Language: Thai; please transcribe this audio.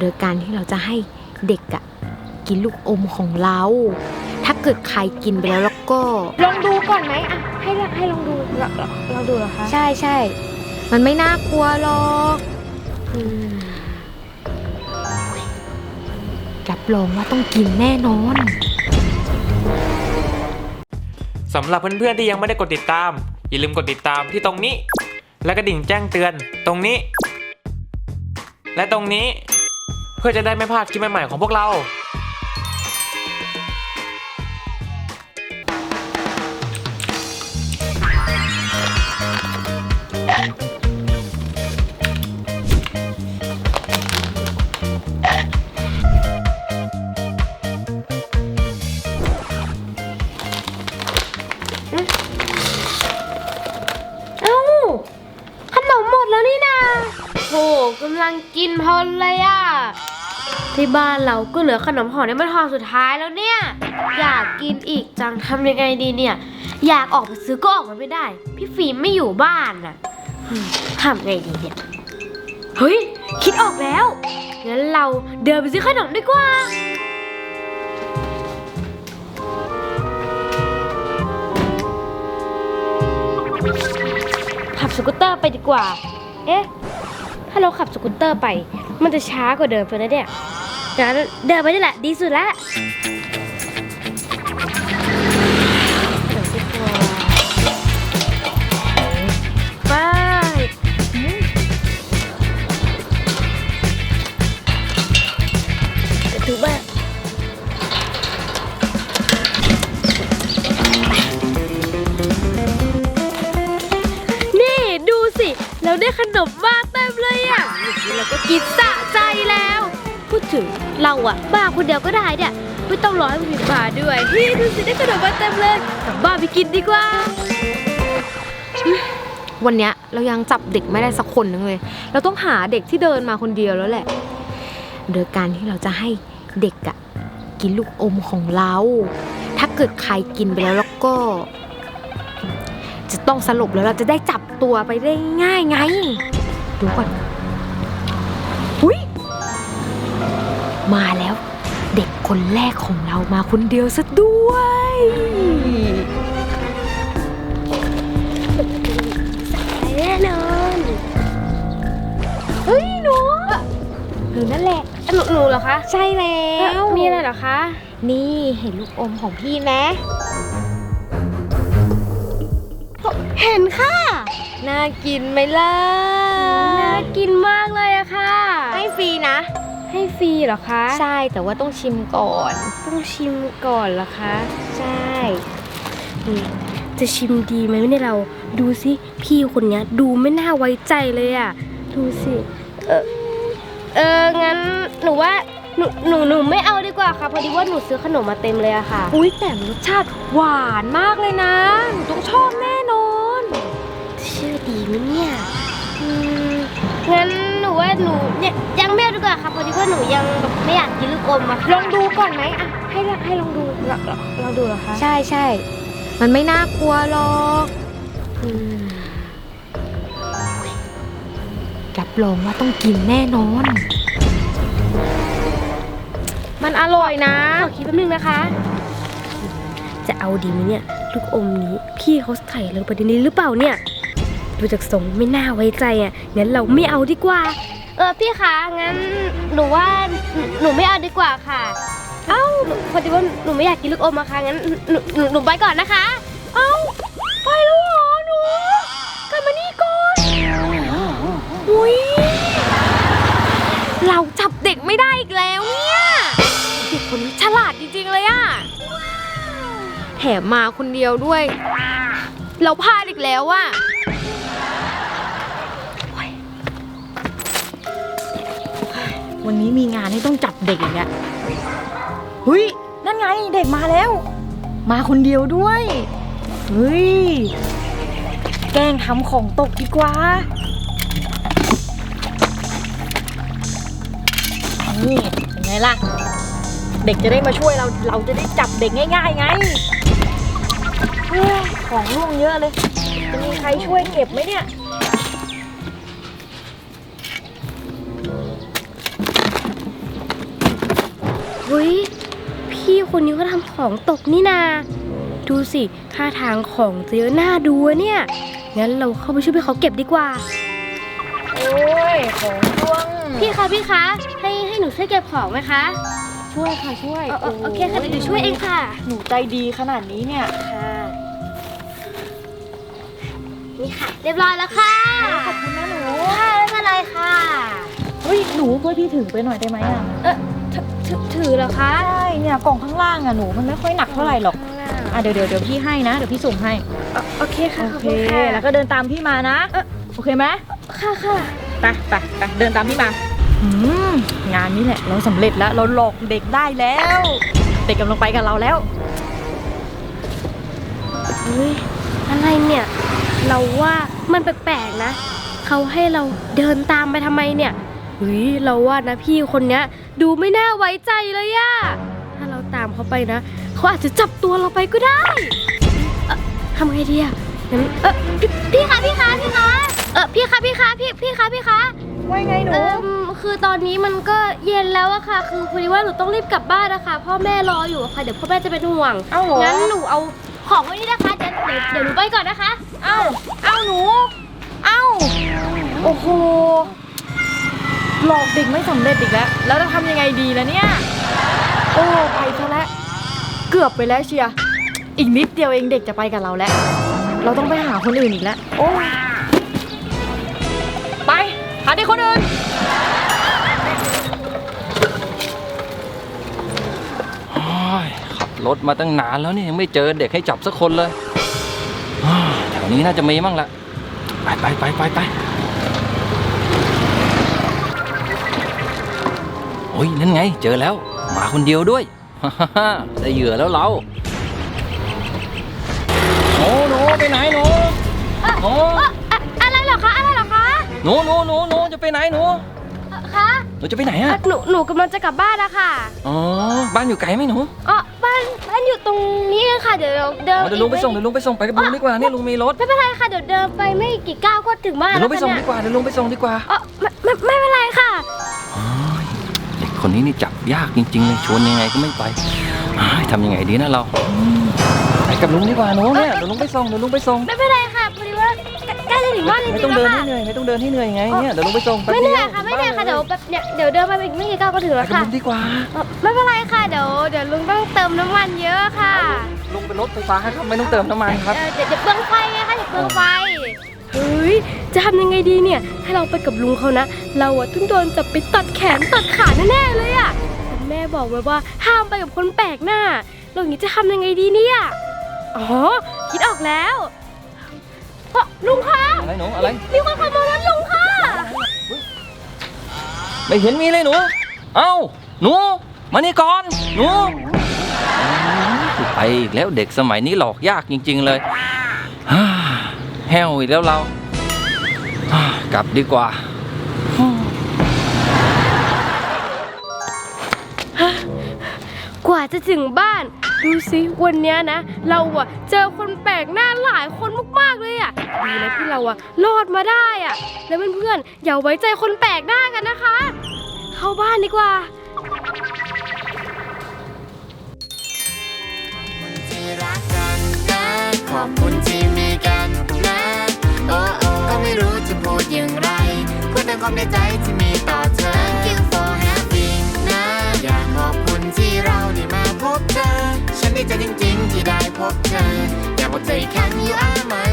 โดยการที่เราจะให้เด็กอะกินลูกอมของเรา ถ้าเกิดใครกินไปแล้วแล้วก็ลองดูก่อนไหมอะให้ลองให้ลองดูลองลองลองดูเหรอคะใช่ใช่มันไม่น่ากลัวหรอกอืมรับรองว่าต้องกินแน่นอนสำหรับเพื่อนๆที่ยังไม่ได้กดติดตาม อย่าลืมกดติดตามที่ตรงนี้ และกระดิ่งแจ้งเตือนตรงนี้ และตรงนี้ เพื่อจะได้ไม่พลาดคลิปใหม่ ๆ ของพวกเราเอ้าขนมหมดแล้วนี่นาโหกำลังกินพลินเลยอะ ที่บ้านเราก็เหลือขนมห่อในมันห่อสุดท้ายแล้วเนี่ย อยากกินอีกจังทำยังไงดีเนี่ย อยากออกไปซื้อก็ออกมาไม่ได้ พี่ฟิล์มไม่อยู่บ้านน่ะทำไงดีเนี่ย เฮ้ย คิดออกแล้วงั้นเราเดินไปซื้อขนมดีกว่าขับสกูตเตอร์ไปดีกว่า เอ๊ะ ถ้าเราขับสกูตเตอร์ไป มันจะช้ากว่าเดินไปนะเนี่ยงั้นเดินไปนี่แหละดีสุดละ อย่างนี้เราก็กินสะใจแล้ว พูดถึงเราอะบ้าคนเดียวก็ได้เนี่ยไม่ต้องรอให้มันมีมาด้วยนี่ดูสิได้ขนมมาเต็มเลยกลับบ้านไปกินดีกว่า วันเนี้ยเรายังจับเด็กไม่ได้สักคนนึงเลย เราต้องหาเด็กที่เดินมาคนเดียวแล้วแหละ โดยการที่เราจะให้เด็กอะกินลูกอมของเรา ถ้าเกิดใครกินไปแล้วแล้วก็ จะต้องสลบแล้วเราจะได้จับตัวไปได้ง่ายไง ดูก่อน มาแล้ว เด็กคนแรกของเรามาคนเดียวซะด้วย แน่นอนเฮ้ยหนูหนูนั่นแหละ หนูหนูเหรอคะใช่แล้เอ้าว มีอะไรเหรอคะ นี่เห็นลูกอมของพี่ไหมเห็นค่ะ น่ากินไหมล่ะ น่ากินมากเลยอะค่ะ ให้ฟรีนะ ให้ฟรีเหรอคะ ใช่แต่ว่าต้องชิมก่อน ต้องชิมก่อนเหรอคะ ใช่อืมจะชิมดีไหมเนี่ยเรา ดูสิพี่คนเนี้ยดูไม่น่าไว้ใจเลยอะดูสิ เออเอองั้นหนูว่าหนูหนูหนูไม่เอาดีกว่าค่ะ พอดีว่าหนูซื้อขนมมาเต็มเลยอะค่ะ อุ้ยแต่รสชาติหวานมากเลยนะหนูต้องชอบแน่นอนชื่อดีไหมเนี่ย อืมงั้น หนูว่าหนูเนี่ยยังไม่เอาดีกว่าค่ะพอดีว่าหนูยังแบบไม่อยากกินลูกอมอะค่ะลองดูก่อนไหมอะให้ลองให้ลองดูลองลองลองดูเหรอคะใช่ใช่ มันไม่น่ากลัวหรอกอืมรับรองว่าต้องกินแน่นอน มันอร่อยนะ ขอคิดแป๊บนึงนะคะ จะเอาดีไหมเนี่ยลูกอมนี้ พี่เขาใส่ลงไปในนี้หรือเปล่าเนี่ย ดูจากทรงไม่น่าไว้ใจอะงั้นเราไม่เอาดีกว่า เออพี่คะงั้นหนูว่าหนูไม่เอาดีกว่าค่ะ เอ้าพอดีว่าหนูไม่อยากกินลูกอมอะค่ะงั้นหนูหนูหนูไปก่อนนะคะ เอ้าไปแล้วเหรอหนูกลับมานี่ก่อนอุ้ยเราจับเด็กไม่ได้อีกแล้วเนี่ยเด็กคนนี้ฉลาดจริงๆเลยอะแถมมาคนเดียวด้วย เราพลาดอีกแล้วอะ วันนี้มีงานให้ต้องจับเด็กอีกอะเฮ้ย นั่นไงเด็กมาแล้ว มาคนเดียวด้วย เฮ้ย แกล้งทำของตกดีกว่า นี่เป็นไงล่ะ เด็กจะได้มาช่วยเรา เราจะได้จับเด็กง่ายๆไงเฮ้ยของร่วงเยอะเลย จะมีใครช่วยเก็บไหมเนี่ย ฮ้ย พี่คนนี้ก็ทำของตกนี่นา ดูสิท่าทางของจะเยอะน่าดูอะเนี่ย งั้นเราเข้าไปช่วยพี่เขาเก็บดีกว่า โอ้ย ของร่วง พี่คะพี่คะให้ให้หนูช่วยเก็บของไหมคะช่วยค่ะช่วยเออเออโอเคค่ะเดี๋ยวหนูช่วยเองค่ะ หนูใจดีขนาดนี้เนี่ยนี่ค่ะ เรียบร้อยแล้วค่ะขอบคุณนะหนูค่ะไม่เป็นไรค่ะ เฮ้ย หนูช่วยพี่ถือไปหน่อยได้ไหมอะ เออ ถถถือเหรอคะใช่เนี่ยกล่องข้างล่างอะหนูมันไม่ค่อยหนักเท่าไหร่หรอกอะเดี๋ยวเดี๋ยวเดี๋ยวพี่ให้นะเดี๋ยวพี่ส่งให้เออโอเคค่ะโอขอบเคคุณค่ะ แล้วก็เดินตามพี่มานะเอ่อโอเคไหมค่ะค่ะไปไปไปเดินตามพี่มาอืมงานนี้แหละเราสำเร็จแล้วเราหลอกเด็กได้แล้ว เด็กกำลังไปกับเราแล้ว เฮ้ยอะไรเนี่ย เราว่ามันแปลกๆนะ เขาให้เราเดินตามไปทำไมเนี่ยเฮ้ยเราว่านะพี่คนเนี้ย ดูไม่น่าไว้ใจเลยอะถ้าเราตามเขาไปนะ เขาอาจจะจับตัวเราไปก็ได้เอ่อทำไงดีอะงั้นเออพี่พี่คะพี่คะพี่คะเออพี่คะพี่คะพี่พี่คะพี่คะ ว่าไงหนู เออคือตอนนี้มันก็เย็นแล้วอะค่ะ คือพอดีว่าหนูต้องรีบกลับบ้านนะคะพ่อแม่รออยู่อะค่ะ เดี๋ยวพ่อแม่จะเป็นห่วง เอ้าเหรอ งั้นหนูเอาของไว้นี่นะคะเดี๋ยวเดี๋ยวเดี๋ยวหนูไปก่อนนะคะ เอ้า เอ้าหนู เอ้า โอ้โห หลอกเด็กไม่สำเร็จอีกแล้ว แล้วจะทำยังไงดีล่ะเนี่ย โอ้ไปซะแล้ว เกือบไปแล้วเชีย อีกนิดเดียวเองเด็กจะไปกับเราแล้ว เราต้องไปหาคนอื่นอีกแล้ว โอ้ ไป หาเด็กคนอื่น ขับรถมาตั้งนานแล้วนี่ยังไม่เจอเด็กให้จับสักคนเลย แถวนี้น่าจะมีมั่งละ ไปไปไปไปไป โอ้ยนั่นไง เจอแล้วหมาคนเดียวด้วยฮ่าฮ่าฮ่าได้เหยื่อแล้วเราหนูหนูไปไหนหนูหนูอะอะไรเหรอคะอะไรเหรอคะหนูหนูหนูหนูจะไปไหนหนูเอ่อคะหนูจะไปไหนเอ่ออะหนูหนูกำลังจะกลับบ้านนะคะอ๋อ บ้านอยู่ไกลไหมหนูอ๋อบ้านบ้านอยู่ตรงนี้เองค่ะ เดี๋ยวเราเดินอ๋อเดี๋ยวลุงไปส่งเดี๋ยวลุงไปส่งไปกับลุงดีกว่าเนี่ยลุงมีรถ ไม่เป็นไรค่ะ เดี๋ยวเดินไปไม่กี่ก้าวก็ถึงบ้านเดี๋ยวแล้ลุวงไปค่ะส่งเนี่ดียกว่าเดี๋ยวลุงไปส่งดีกว่าอ๋อไม่ไม่ไม่เป็น คนนี้นี่จับยากจริงๆเลยชวนยังไงก็ไม่ไปอ้ายทำยังไงดีนะเราอืมไปกับลุงดีกว่าหนูเนี่ยเดี๋ยวลุงไปส่งเดี๋ยวลุงไปส่งไม่เป็นไรค่ะพอดีว่าใกล้จะถึงบ้านจริงๆไม่ต้องเดินแล้วให้ค่ะเหนื่อยไม่ต้องเดินให้เหนื่อยไงเนี่ยเดี๋ยวลุงไปส่งแป๊บไม่เดีเหยวนื่อยค่ะไม่เหนื่อยค่ะเดี๋ยวแบบเนี่ยเดี๋ยวเดินมาอีกไม่กี่ก้าวก็ถึงไปแล้วกับค่ะลุงดีกว่าเอ่อไม่เป็นไรค่ะเดี๋ยวเดี๋ยวลุงต้องเติมน้ำมันเยอะค่ะ ลุงเป็นรถไฟฟ้าครับไม่ต้องเติมน้ำมันครับเอ่อเดี๋ยวเดี๋ยวเปลืองไฟไงคะเดี๋ยวเปลืองไฟ เฮ้ย จะทำยังไงดีเนี่ย ถ้าเราไปกับลุงเขานะ เราอะต้องโดนจับไปตัดแขนตัดขาแน่ๆเลยอะแต่แม่บอกไว้ว่าห้ามไปกับคนแปลกหน้าเราอย่างนี้จะทำยังไงดีเนี่ย อ๋อ คิดออกแล้วเอ่อลุงคะอะไรหนูอะไร มีคนขโมยรถลุงค่ะ ไม่เห็นมีเลยหนู เอ้า หนู มานี่ก่อน หนูอืมไปอีกแล้วเด็กสมัยนี้หลอกยากจริง ๆ เลยฮ่า แห้วอีกแล้วเราฮ่ากลับดีกว่า กว่าจะถึงบ้าน ดูสิวันเนี้ยนะ เราอะเจอคนแปลกหน้าหลายคนมากๆเลยอะดีนะที่เราอะรอดมาได้อะแล้วเพื่อนๆอย่าไว้ใจคนแปลกหน้ากันนะคะ เข้าบ้านดีกว่า ที่รักกันนะขอบคุณที่มีกัน มในใจที่มีต่อเธอ Thank you for having นะอยากขอบคุณที่เราได้มาพบเธอ ฉันดีใจจริงๆที่ได้พบเธอ อยากบอกเธออีกครั้ง you are my